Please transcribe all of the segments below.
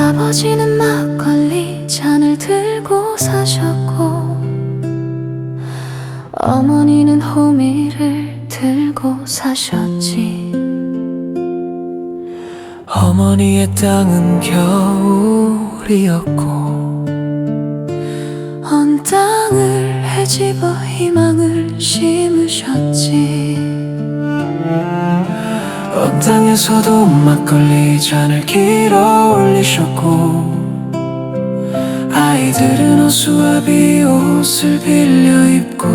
아버지는 막걸리 잔을 들고 사셨고 어머니는 호미를 들고 사셨지. 어머니의 땅은 겨울이었고 언 땅을 헤집어 희망을 심으셨지 언 땅에서도 막걸리 잔을 길어 올리셨고 아이들은 어수와 비옷을 빌려 입고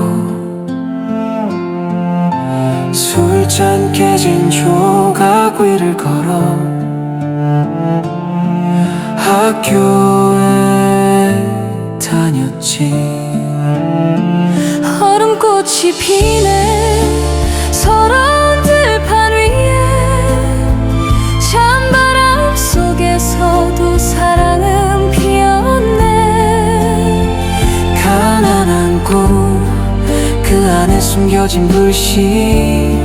술잔 깨진 조각 위를 걸어 학교에 다녔지. 얼음꽃이 피네 꿈그 안에 숨겨진 불씨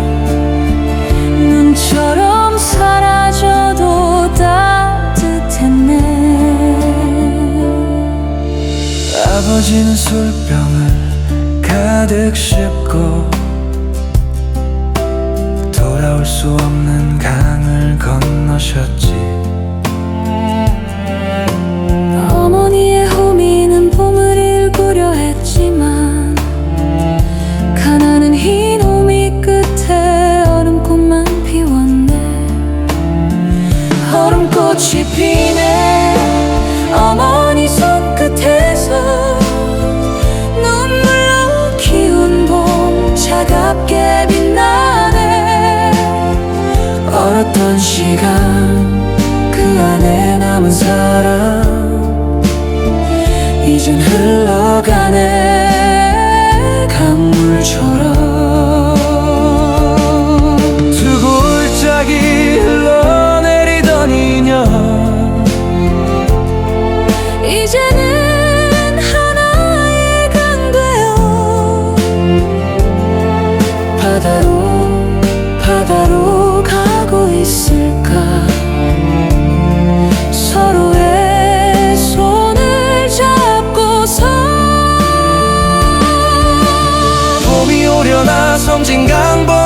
눈처럼 사라져도 따뜻했네. 아버지는 술병을 가득 싣고 돌아올 수 없는 강을 건너셨지 꽃이 피네. 어머니 손끝에서 눈물로 키운 봄 차갑게 빛나네. 얼었던 시간 그 안에 남은 사랑 이젠 흘러가네. 강물처럼 오려나 섬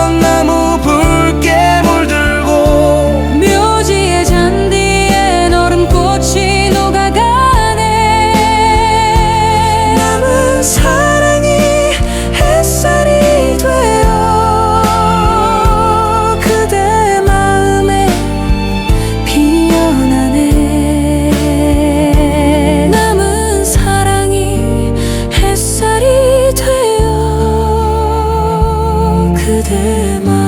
그대 마음에